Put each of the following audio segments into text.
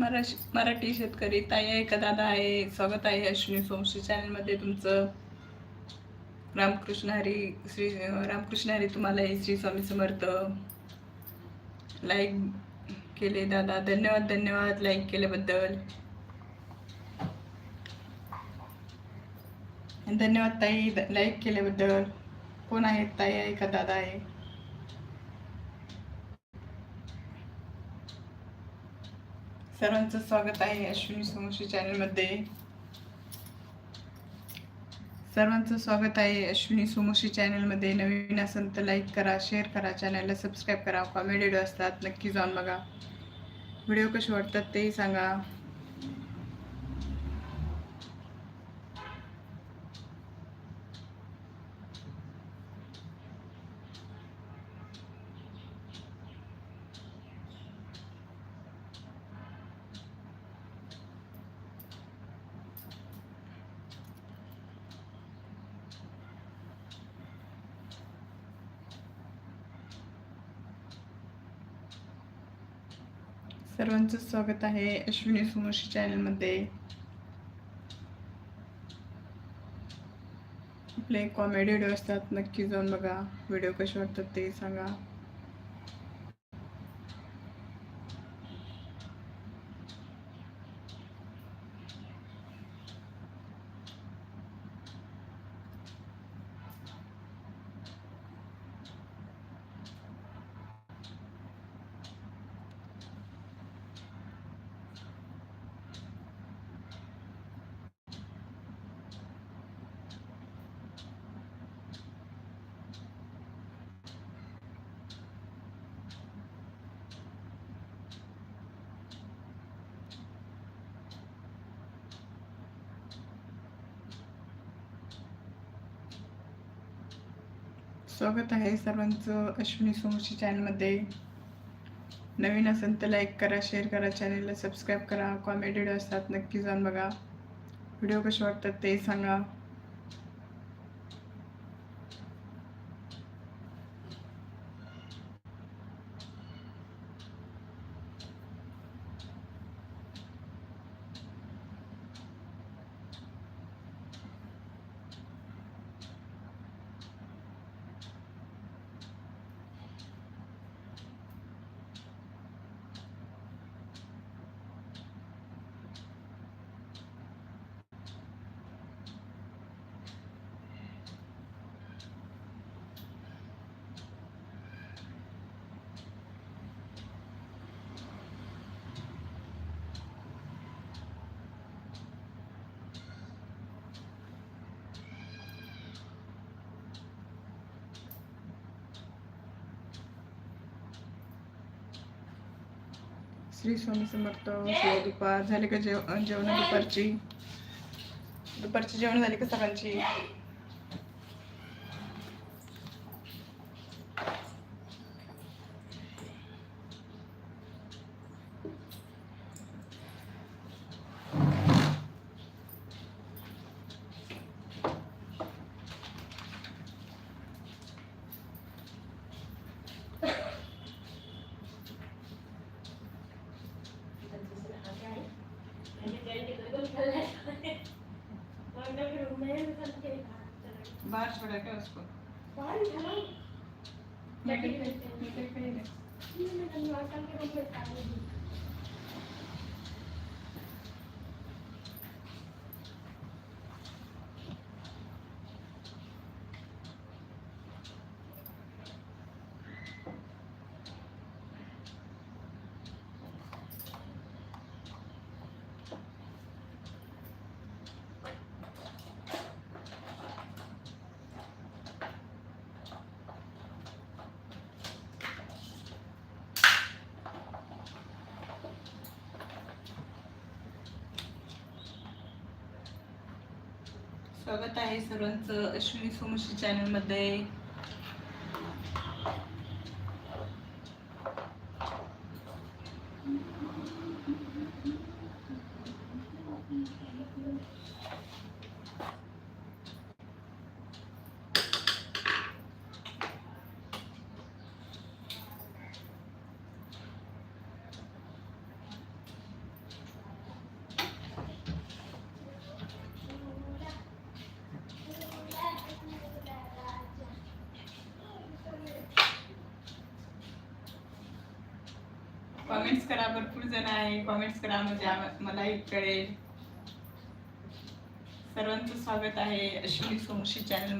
मराठी मराठी शेतकरी ताई आहे का दादा आहे? स्वागत आहे अश्विनी सोमशी चॅनलमध्ये तुमचं. रामकृष्ण हरी श्री रामकृष्ण हरी तुम्हाला श्री स्वामी समर्थ. लाईक केले दादा. धन्यवाद धन्यवाद लाईक केल्याबद्दल. धन्यवाद ताई लाईक केल्याबद्दल. कोण आहेत? ताई आहे का दादा आहे? सर्वांचं स्वागत आहे अश्विनी सोमशी चॅनलमध्ये सर्वांचं स्वागत आहे अश्विनी सोमशी चॅनलमध्ये नवीन असेल तर लाईक करा शेअर करा चॅनलला सबस्क्राईब करा. कॉमेडी व्हिडिओ असतात नक्की जाऊन बघा. व्हिडिओ कसे वाटतात तेही सांगा. सर्वांचं स्वागत आहे अश्विनी सुमोशी चॅनलमध्ये. आपले कॉमेडी व्हिडिओ असतात नक्की जाऊन बघा. व्हिडिओ कसे वाटतात ते सांगा. स्वागत आहे सर्वांचं अश्विनी सोमशी चॅनलमध्ये नवीन असेल तर लाईक करा शेअर करा चॅनलला सबस्क्राईब करा कॉमेडी असतात नक्की जाऊन बघा. व्हिडिओ कसे वाटतात ते सांगा. श्री स्वामी समर्थ शुभ दुपार झाले का जेव जेवण दुपारची? दुपारची जेवण झाली का सगळ्यांची? क्या उसको मैं स्वागत आहे सर्वांचं अश्विनी सोमशी चॅनलमध्ये कॉमेंट्स करा भरपूर जण आहे. कॉमेंट्स करा म्हणजे मलाही कळेल. सर्वांचं स्वागत आहे अश्विनी सोमशी चॅनल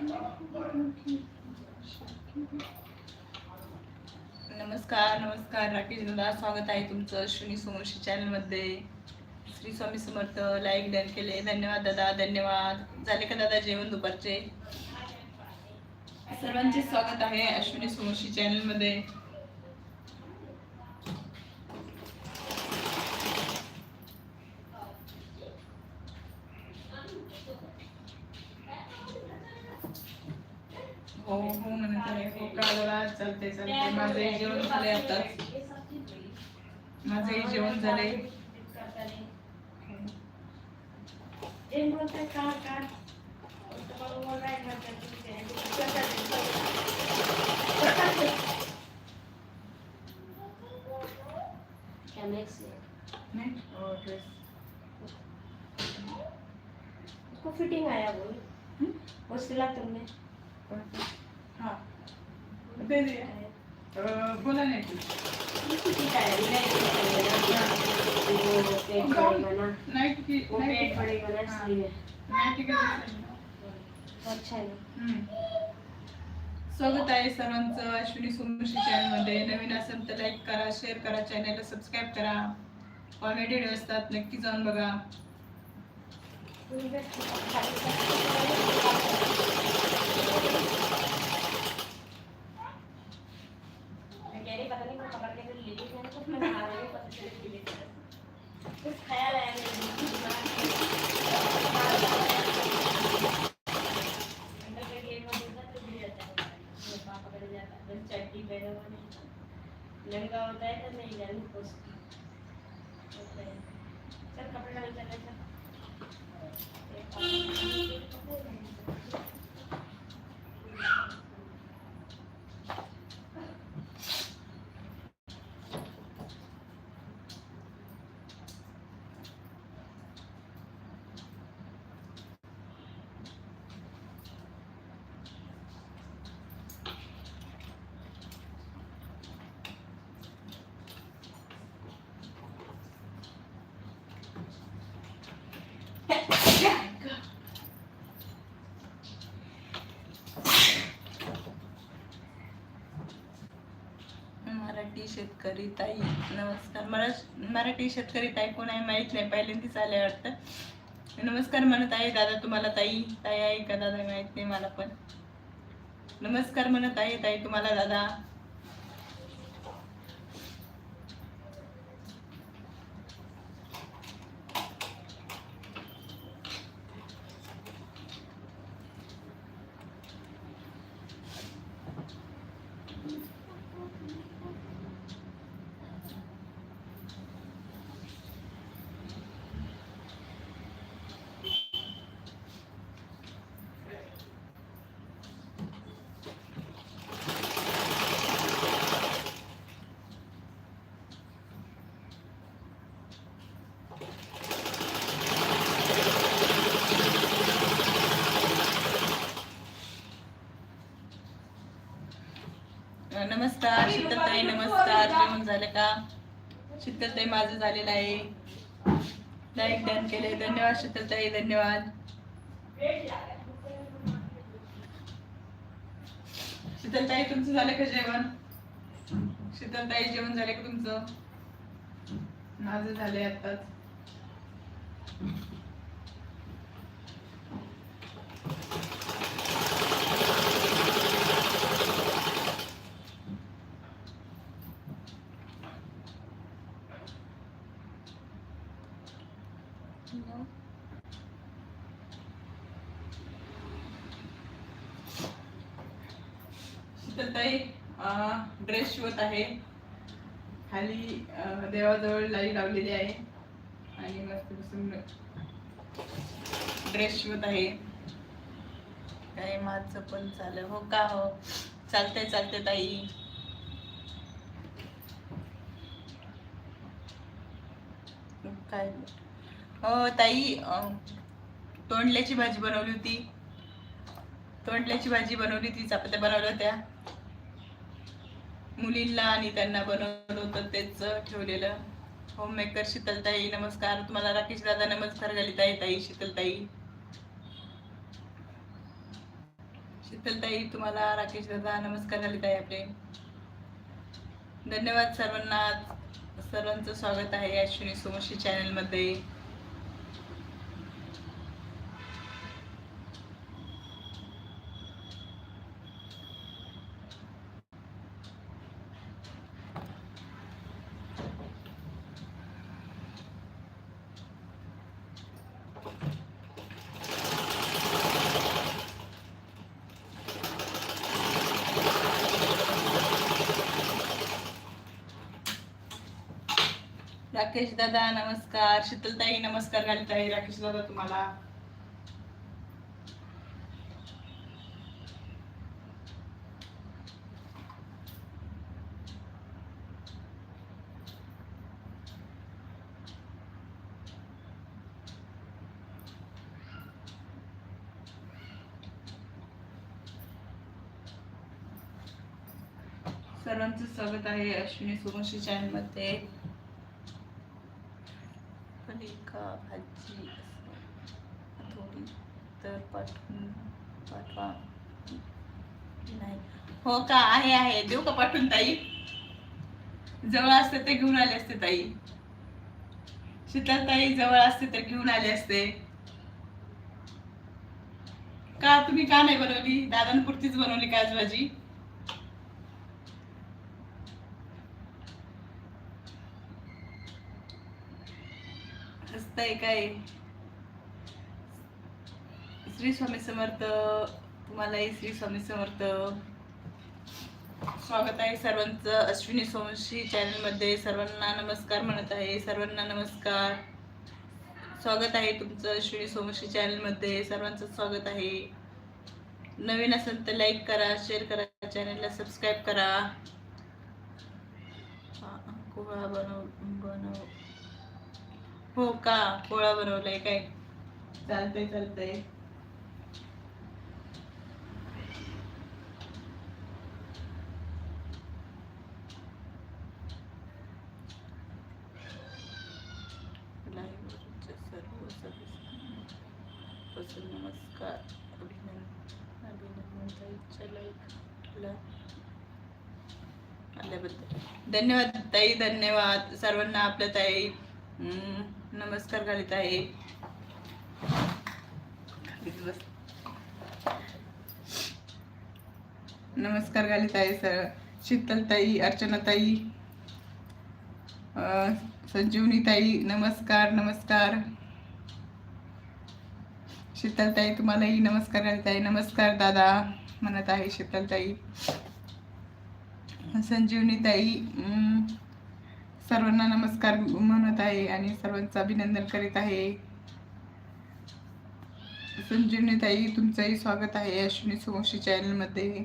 नमस्कार नमस्कार. राकेश दादा स्वागत आहे तुमचं अश्विनी सोमशी चॅनलमध्ये. श्री स्वामी समर्थ लाईक डन केले. धन्यवाद दादा धन्यवाद. झाले का दादा जेवण दुपारचे? सर्वांचे स्वागत आहे अश्विनी सोमशी चॅनलमध्ये मध्ये हो हो म्हणत आहे हो का बोला चालते चालते माझे जेवण झाले आताच माझे जेवण झाले नाही? हो, dress. उसको फिटिंग आया? वो सिला तुमने हा. दे दे अं, बोला नाही नाही. स्वागत आहे सर्वांचं अश्विनी सोमशी चॅनलमध्ये. नवीन असेल तर लाईक करा शेअर करा चॅनलला सबस्क्राईब करा. कॉमेडी व्हिडिओ असतात नक्की जाऊन बघा. मैं मराठी शेतकरी ताई. नमस्कार. मला मराठी शेतकरी ताई कोण आहे माहीत नाही पहिल्यांदाच आले वाटतं. नमस्कार म्हणत आहे दादा तुम्हाला ताई. ताई आहे का दादा माहीत नाही मला पण. नमस्कार म्हणत आहे ताई तुम्हाला दादा. नमस्कार शीतलताई नमस्कार. जेवण झालं का? शीतलताई माझं झालेलं आहे. लाईक डन केले धन्यवाद शीतलताई धन्यवाद. शीतलताई तुमचं झालं का जेवण? शीतलताई जेवण झाले का तुमचं? माझं झालंय आताच शीतलताई ड्रेस शिवत आहे. खाली देवाजवळ लाई लावलेली आहे. आणि मस्त बसून ड्रेस शिवत आहे. काय माझं पण चाललं हो का हो? चालतंय चालतंय ताई. काय? हो ताई तोंडल्याची भाजी बनवली होती. तोंडल्याची भाजी बनवली होती चपात्या बनवल्या होत्या. मुलींना आणि त्यांना बनवलं होतं तेच ठेवलेलं. होम मेकर शीतलताई नमस्कार. तुम्हाला राकेश दादा नमस्कार. ताई ताई शीतलताई. शीतलताई तुम्हाला राकेश दादा नमस्कार. ताई आपले. धन्यवाद सर्वांना. सर्वांचं स्वागत आहे अश्विनी सोमशी चॅनल राकेश दादा नमस्कार. शीतलताई नमस्कार घालताई राकेश दादा तुम्हाला. सर्वांचं स्वागत आहे अश्विनी सुमशी चॅनल भाजी थोडी तर पाठवून पाठवा नाही. हो का? आहे आहे. देऊ का पाठवून ताई? जवळ असते ते घेऊन आले असते ताई. शीतल ताई जवळ असते तर घेऊन आले असते. का? तुम्ही का नाही बनवली? दादांपुरतीच बनवली का भाजी? हसताय काय? श्री स्वामी समर्थ तुम्हालाही श्री स्वामी समर्थ. स्वागत आहे सर्वांचं. अश्विनी सोमशी चॅनलमध्ये सर्वांना नमस्कार म्हणत आहे. सर्वांना नमस्कार. स्वागत आहे तुमचं अश्विनी सोमशी चॅनलमध्ये सर्वांचं स्वागत आहे. नवीन असेल तर लाईक करा शेअर करा चॅनलला सबस्क्राईब करा. बनव बनव. हो का? पोळा बनवलाय काय? चालतंय चालतंय. नमस्कार. अभिनंदन अभिनंदन धन्यवाद ताई धन्यवाद. सर्वांना आपल्या ताई. हम्म, नमस्कार घालीत आहे. नमस्कार घालीत आहे सर. शीतलताई अर्चनाताई संजीवनीताई नमस्कार नमस्कार. शीतलताई तुम्हालाही नमस्कार घालत आहे. नमस्कार दादा. म्हणत आहे शीतलताई. संजीवनीताई सर्वांना नमस्कार म्हणत आहे आणि सर्वांचं अभिनंदन करीत आहे. संजीवनीताई तुमचंही स्वागत आहे अश्विनी सुवंशी चॅनलमध्ये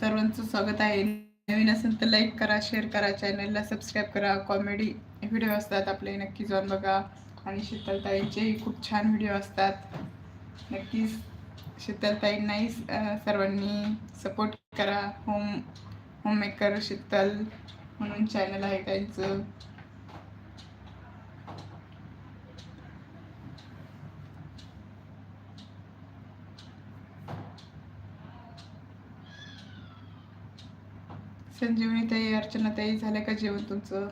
सर्वांचं स्वागत आहे. नवीन असेल तर लाईक करा शेअर करा चॅनलला सबस्क्राईब करा कॉमेडी व्हिडिओ असतात आपले नक्की जाऊन बघा. आणि शीतलताईंचेही खूप छान व्हिडिओ असतात. नक्कीच शीतलताईंनाही सर्वांनी सपोर्ट करा. होम होममेकर शीतल म्हणून चॅनल आहे त्यांचं. संजीवनीताई अर्चनाताई झालं का जेवण तुमचं?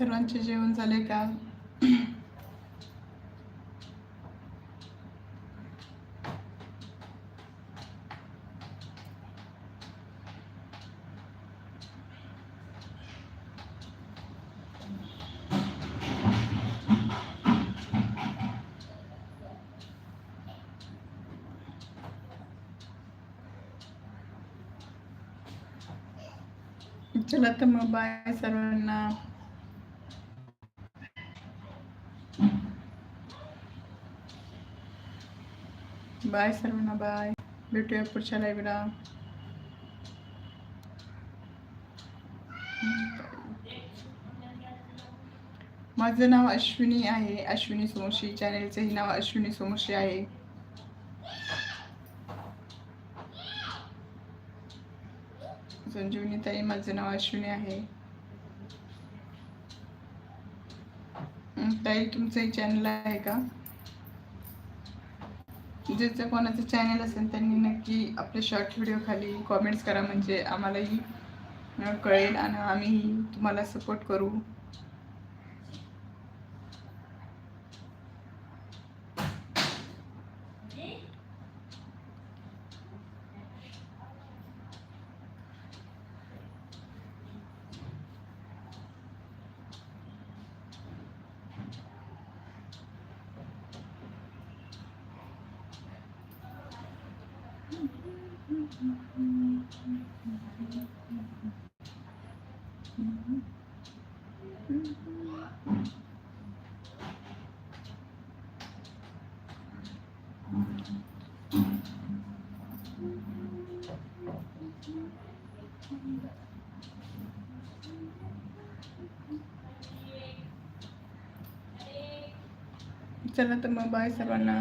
सर्वांचे जेवण झाले का? चला तर मग बाय सर्वांना. बाय सर्वांना बाय. भेटूया पुढच्या लाईव्हला माझं नाव अश्विनी आहे. अश्विनी सोमशी चॅनेलचंही नाव अश्विनी सोमशी आहे. संजीवनी ताई माझं नाव अश्विनी आहे. ताई तुमचंही चॅनल आहे का? ज्याचं कोणाचं चॅनल असेल त्यांनी नक्की आपले शॉर्ट व्हिडिओ खाली कॉमेंट्स करा. म्हणजे आम्हालाही कळेल आणि आम्ही तुम्हाला सपोर्ट करू. चला तर मग बाय सर्वांना